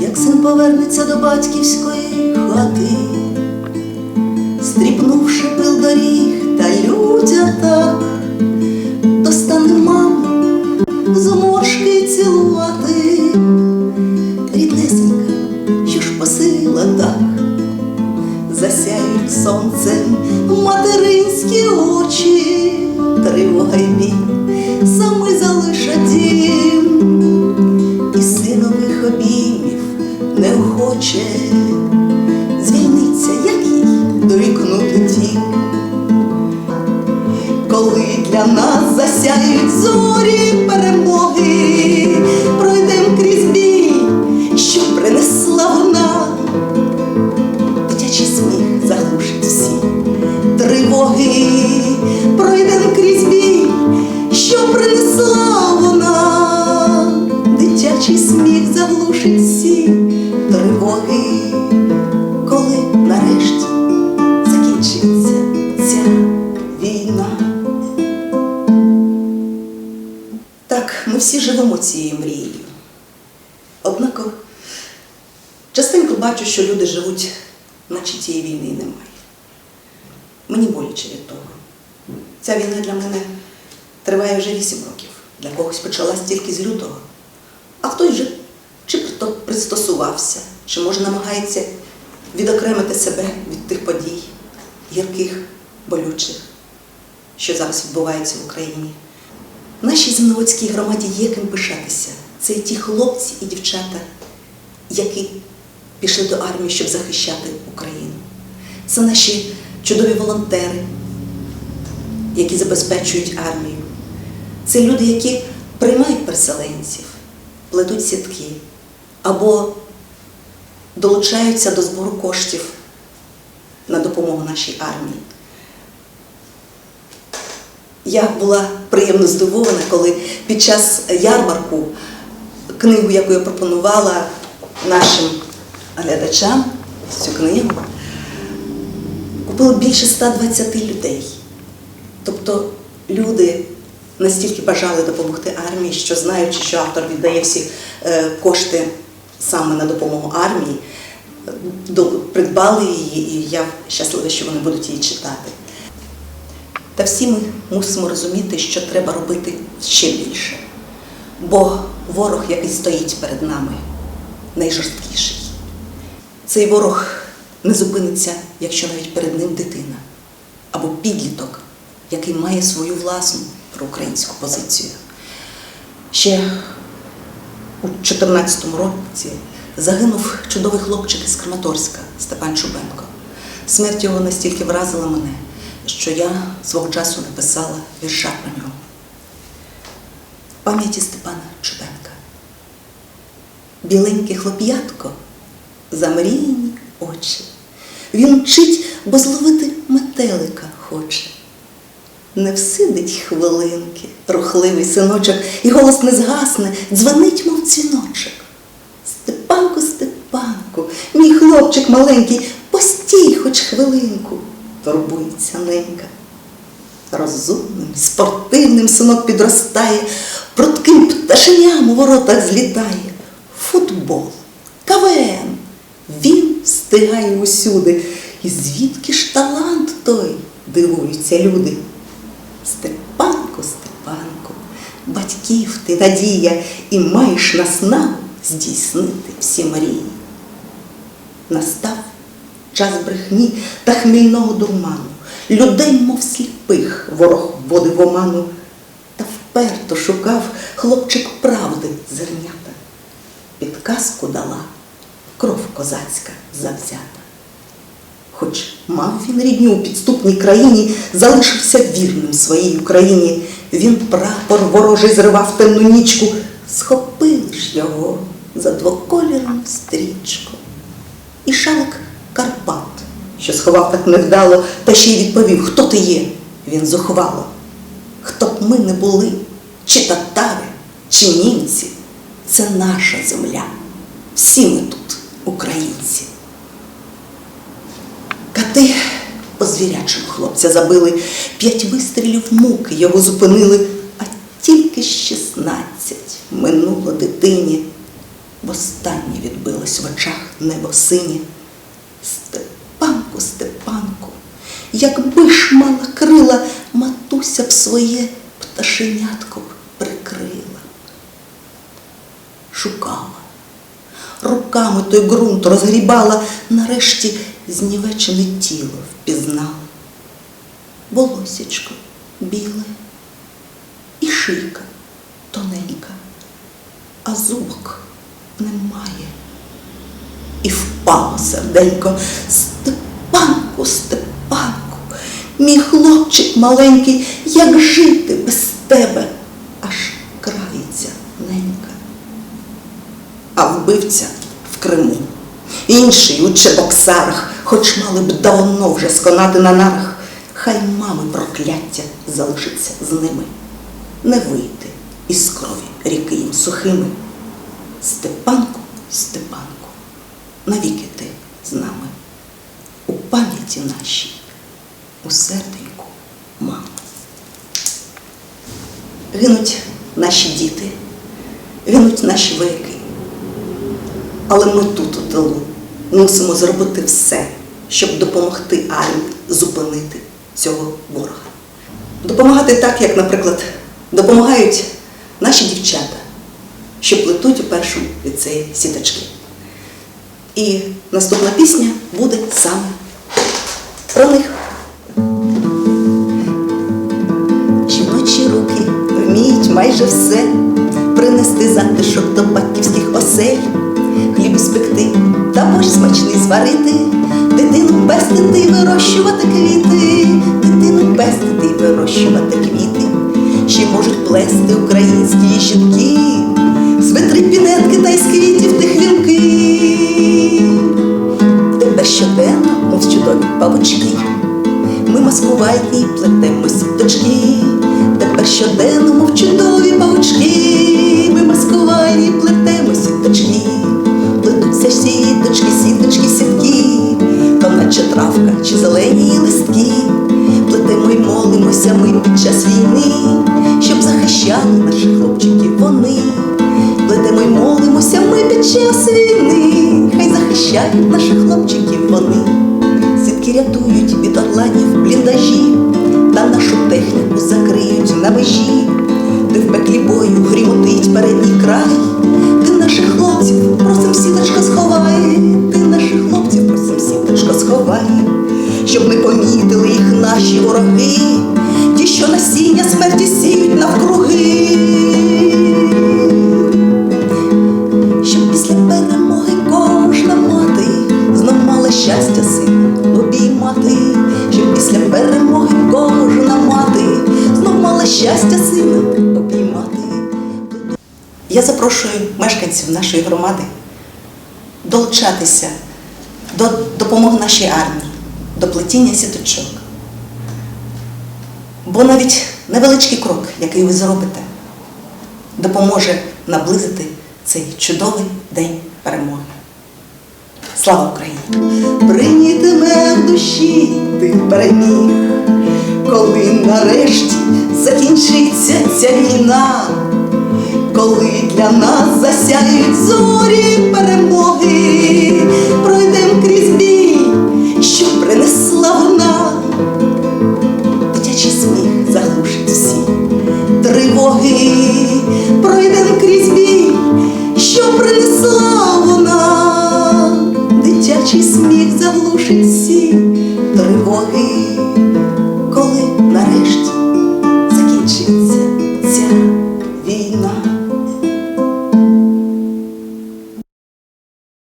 Як син повернеться до батьківської хати, стріпнувши пил доріг та людя так, то стане маму зморшки цілувати. Ріднесенька, що ж посила так, засяють сонцем материнські очі, тривога й біль, саме залишать дім і синових обіймів неохоче звільниться, як їй дорікнути дім, Коли для нас засяють зорі цією мрією. Однако частенько бачу, що люди живуть, наче цієї війни немає. Мені боляче від того. Ця війна для мене триває вже 8 років. Для когось почалась тільки з лютого. А хтось вже чи пристосувався, чи може намагається відокремити себе від тих подій, гірких, болючих, що зараз відбувається в Україні. Нашій земноводській громаді є ким пишатися. Це і ті хлопці і дівчата, які пішли до армії, щоб захищати Україну. Це наші чудові волонтери, які забезпечують армію. Це люди, які приймають переселенців, плетуть сітки або долучаються до збору коштів на допомогу нашій армії. Я була приємно здивована, коли під час ярмарку книгу, яку я пропонувала нашим глядачам, цю книгу, купило більше 120 людей. Тобто люди настільки бажали допомогти армії, що знаючи, що автор віддає всі е, кошти саме на допомогу армії, придбали її, і я щаслива, що вони будуть її читати. Та всі ми мусимо розуміти, що треба робити ще більше. Бо ворог, який стоїть перед нами, найжорсткіший. Цей ворог не зупиниться, якщо навіть перед ним дитина або підліток, який має свою власну проукраїнську позицію. Ще у 2014 році загинув чудовий хлопчик із Краматорська Степан Чубенко. Смерть його настільки вразила мене, що я свого часу написала вірша про нього. Пам'яті Степана Чубенка. Біленьке хлоп'ятко, замріяні очі. Він мчить, бо зловити метелика хоче. Не всидить хвилинки, рухливий синочок, і голос не згасне, дзвонить, мов дзвіночок. Степанку, Степанку, мій хлопчик маленький, постій хоч хвилинку, турбується ненька. Розумним, спортивним синок підростає, прутким пташеням у воротах злітає. Футбол, КВН, він встигає усюди. І звідки ж талант той, дивуються люди. Степанку, Степанку, батьків ти надія, і маєш нас нам здійснити всі мрії. Настав час брехні та хмільного дурману, людей, мов сліпих, ворог вводив в оману, та вперто шукав хлопчик правди зернята. Підказку дала кров козацька завзята. Хоч мав він рідню у підступній країні, залишився вірним своїй Україні. Він прапор ворожий зривав темну нічку, схопили ж його за двоколірну стрічку. І шалик Карпат, що сховав так невдало, та ще й відповів, хто ти є, він зухвало. Хто б ми не були, чи татари, чи німці, це наша земля. Всі ми тут українці. Кати по звірячому хлопця забили, п'ять вистрілів муки його зупинили, а ті дитині. Востаннє відбилось в очах небо синє. Степанку, Степанку, якби ж мала крила, матуся б своє пташенятко прикрила. Шукала, руками той ґрунт розгрібала, нарешті знівечене тіло впізнала. Волосічко біле і шийка тоненька, а зубок немає. І впало серденько. Степанку, Степанку, мій хлопчик маленький, як жити без тебе, аж крається ненька. А вбивця в Криму, інший у Чебоксарах, хоч мали б давно вже сконати на нарах, хай мами прокляття залишиться з ними, не вийти із крові ріки їм сухими. Степанку, Степанку, навіки ти з нами, у пам'яті нашій, у серденьку мами. Гинуть наші діти, гинуть наші вояки. Але ми тут, у тилу, мусимо зробити все, щоб допомогти армії зупинити цього ворога. Допомагати так, як, наприклад, допомагають наші дівчата, що плетуть у першому ліцеї сіточки. І наступна пісня буде саме про них. Майже все. Принести затишок до батьківських осель, хліб спекти та борщ смачний зварити, дитину пестити і вирощувати квіти, дитину пестити і вирощувати квіти, ще можуть плести українські жінки, свитри пінетки та й з квітів тих вінки. Тепер щоденно, мов чудові павучки. Ми маскувальні плетемо сіточки, тепер щоденно, мов чудові павучки, ми маскувальні плетемо сіточки, плетуться сіточки, сіточки, сітки, то наче травка чи зелені листки, плетемо й молимося ми під час війни, щоб захищали наших хлопчиків вони, плетемо й молимося ми під час війни, хай захищають наших хлопчиків вони. Сітки рятують від орланів бліндажі, та нашу техніку на межі, де в пеклі бою грімотить передній край, ти наших хлопців просим сіточка сховай, ти наших хлопців просим сіточка сховай, щоб не помітили їх наші вороги, ті, що насіння смерті сіють навкруги. Щоб після перемоги кожна мати знов мала щастя сина обіймати, щоб після перемоги кожна щастя сина обіймати. Я запрошую мешканців нашої громади долучатися до допомоги нашій армії, до плетіння сіточок. Бо навіть невеличкий крок, який ви зробите, допоможе наблизити цей чудовий день перемоги. Слава Україні! Прийнятиме в душі ти переміг, коли нарешті закінчиться ця війна, коли для нас засяють зорі перемоги,